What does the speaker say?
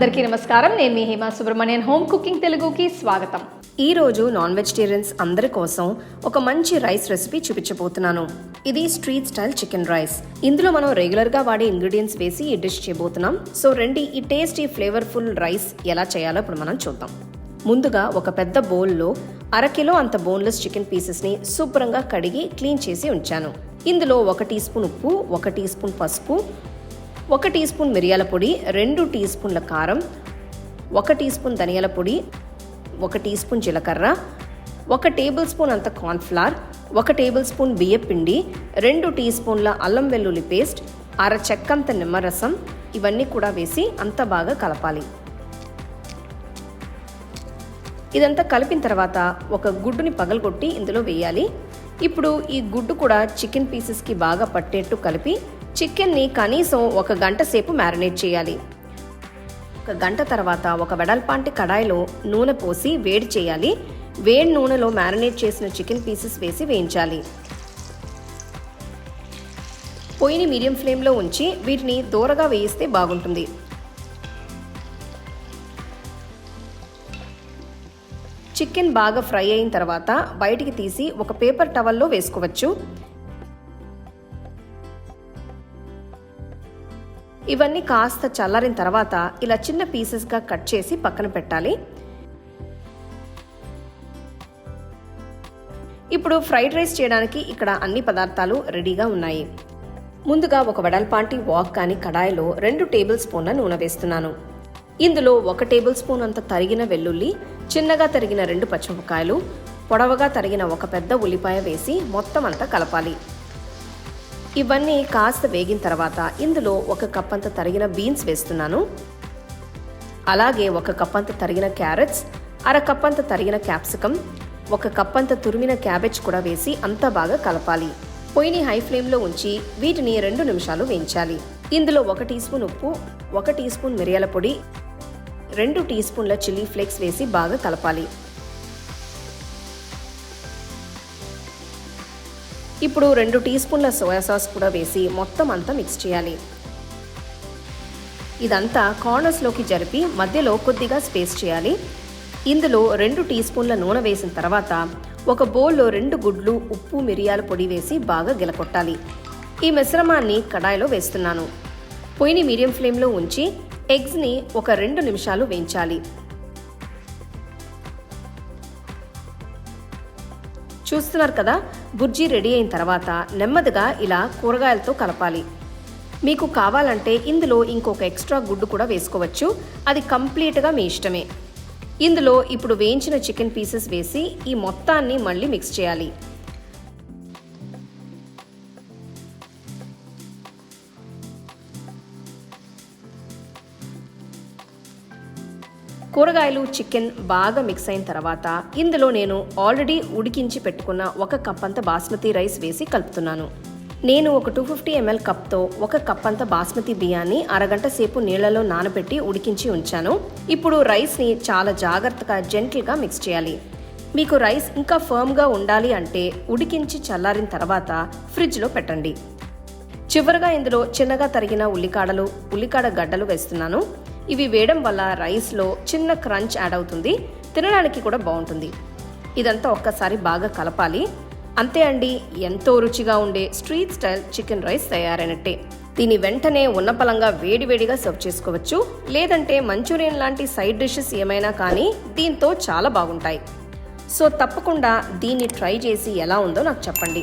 అందరికీ నమస్కారం. నేను మీ హేమా సుబ్రహ్మణ్యన్. హోమ్ కుకింగ్ తెలుగుకి స్వాగతం. ఈ రోజు నాన్ వెజిటేరియన్స్ అందరి కోసం ఒక మంచి రైస్ రెసిపీ చూపించబోతున్నాను. ఇది స్ట్రీట్ స్టైల్ చికెన్ రైస్. ఇందులో మనం రెగ్యులర్గా వాడే ఇంగ్రీడియంట్స్ వేసి ఈ డిష్ చేయబోతున్నాం. సో రండి ఈ టేస్టీ ఫ్లేవర్ఫుల్ రైస్ ఎలా చేయాలో ఇప్పుడు మనం చూద్దాం. ముందుగా ఒక పెద్ద బౌల్లో అరకిలో అంత బోన్లెస్ చికెన్ పీసెస్ని శుభ్రంగా కడిగి క్లీన్ చేసి ఉంచాను. ఇందులో ఒక టీ స్పూన్ ఉప్పు ఒక టీ స్పూన్ పసుపు ఒక టీ స్పూన్ మిరియాల పొడి రెండు టీ స్పూన్ల కారం ఒక టీ స్పూన్ ధనియాల పొడి ఒక టీ స్పూన్ జీలకర్ర ఒక టేబుల్ స్పూన్ అంత కార్న్ఫ్లవర్ ఒక టేబుల్ స్పూన్ బియ్యం పిండి రెండు టీ స్పూన్ల అల్లం వెల్లుల్లి పేస్ట్ అర చెక్కంత నిమ్మరసం ఇవన్నీ కూడా వేసి అంత బాగా కలపాలి. ఇదంతా కలిపిన తర్వాత ఒక గుడ్డుని పగలగొట్టి ఇందులో వేయాలి. ఇప్పుడు ఈ గుడ్డు కూడా చికెన్ పీసెస్కి బాగా పట్టేట్టు కలిపి చికెన్ని కనీసం ఒక గంట సేపు మ్యారినేట్ చేయాలి. ఒక గంట తర్వాత ఒక వెడల్పాంటి కడాయిలో నూనె పోసి వేడి చేయాలి. వేడి నూనెలో మ్యారినేట్ చేసిన చికెన్ పీసెస్ వేసి వేయించాలి. పొయ్యిని మీడియం ఫ్లేమ్లో ఉంచి వీటిని దూరగా వేయిస్తే బాగుంటుంది. చికెన్ బాగా ఫ్రై అయిన తర్వాత బయటికి తీసి ఒక పేపర్ టవల్లో వేసుకోవచ్చు. ఇవన్నీ కాస్త చల్లారిన తర్వాత ఇలా చిన్న పీసెస్గా కట్ చేసి పక్కన పెట్టాలి. ఇప్పుడు ఫ్రైడ్ రైస్ చేయడానికి ఇక్కడ అన్ని పదార్థాలు రెడీగా ఉన్నాయి. ముందుగా ఒక వెడల్పాంటి వాక్ కానీ కడాయిలో రెండు టేబుల్ స్పూన్ల నూనె వేస్తున్నాను. ఇందులో ఒక టేబుల్ స్పూన్ అంత తరిగిన వెల్లుల్లి చిన్నగా తరిగిన రెండు పచ్చిమిరపకాయలు పొడవగా తరిగిన ఒక పెద్ద ఉల్లిపాయ వేసి మొత్తం అంతా కలపాలి. ఇవన్నీ కాస్త వేగిన తర్వాత ఇందులో ఒక కప్ అంత తరిగిన బీన్స్ వేస్తున్నాను. అలాగే ఒక కప్ అంత తరిగిన క్యారెట్స్ అర కప్ అంత తరిగిన క్యాప్సికమ్ ఒక కప్ అంత తురిమిన క్యాబేజ్ కూడా వేసి అంతా బాగా కలపాలి. పొయ్యిని హై ఫ్లేమ్లో ఉంచి వీటిని రెండు నిమిషాలు వేయించాలి. ఇందులో ఒక టీ స్పూన్ ఉప్పు ఒక టీ స్పూన్ మిరియాల పొడి రెండు టీ స్పూన్ల చిల్లీ ఫ్లేక్స్ వేసి బాగా కలపాలి. ఇప్పుడు రెండు టీ స్పూన్ల సోయా సాస్ కూడా వేసి మొత్తం అంతా మిక్స్ చేయాలి. ఇదంతా కార్నర్స్లోకి జరిపి మధ్యలో కొద్దిగా స్పేస్ చేయాలి. ఇందులో రెండు టీ స్పూన్ల నూనె వేసిన తర్వాత ఒక బౌల్లో రెండు గుడ్లు ఉప్పు మిరియాల పొడి వేసి బాగా గిలకొట్టాలి. ఈ మిశ్రమాన్ని కడాయిలో వేస్తున్నాను. పొయ్యిని మీడియం ఫ్లేమ్లో ఉంచి ఎగ్స్ని ఒక రెండు నిమిషాలు వేయించాలి. చూస్తున్నారు కదా? బుర్జీ రెడీ అయిన తర్వాత నెమ్మదిగా ఇలా కూరగాయలతో కలపాలి. మీకు కావాలంటే ఇందులో ఇంకొక ఎక్స్ట్రా గుడ్డు కూడా వేసుకోవచ్చు. అది కంప్లీట్గా మీ ఇష్టమే. ఇందులో ఇప్పుడు వేయించిన చికెన్ పీసెస్ వేసి ఈ మొత్తాన్ని మళ్ళీ మిక్స్ చేయాలి. కూరగాయలు చికెన్ బాగా మిక్స్ అయిన తర్వాత ఇందులో నేను ఆల్రెడీ ఉడికించి పెట్టుకున్న ఒక కప్ అంత బాస్మతి రైస్ వేసి కలుపుతున్నాను. నేను ఒక టూ ఫిఫ్టీ ఎంఎల్ కప్తో ఒక కప్ అంత బాస్మతి బియ్యాన్ని అరగంట సేపు నీళ్ళలో నానబెట్టి ఉడికించి ఉంచాను. ఇప్పుడు రైస్ని చాలా జాగ్రత్తగా జెంటిల్గా మిక్స్ చేయాలి. మీకు రైస్ ఇంకా ఫర్మ్గా ఉండాలి అంటే ఉడికించి చల్లారిన తర్వాత ఫ్రిడ్జ్లో పెట్టండి. చివరగా ఇందులో చిన్నగా తరిగిన ఉల్లికాడలు ఉల్లికాడ గడ్డలు వేస్తున్నాను. ఇవి వేయడం వల్ల రైస్లో చిన్న క్రంచ్ యాడ్ అవుతుంది తినడానికి కూడా బాగుంటుంది. ఇదంతా ఒక్కసారి బాగా కలపాలి. అంతే అండి ఎంతో రుచిగా ఉండే స్ట్రీట్ స్టైల్ చికెన్ రైస్ తయారైనట్టే. దీని వెంటనే ఉన్నపలంగా వేడివేడిగా సర్వ్ చేసుకోవచ్చు. లేదంటే మంచూరియన్ లాంటి సైడ్ డిషెస్ ఏమైనా కానీ దీంతో చాలా బాగుంటాయి. సో తప్పకుండా దీన్ని ట్రై చేసి ఎలా ఉందో నాకు చెప్పండి.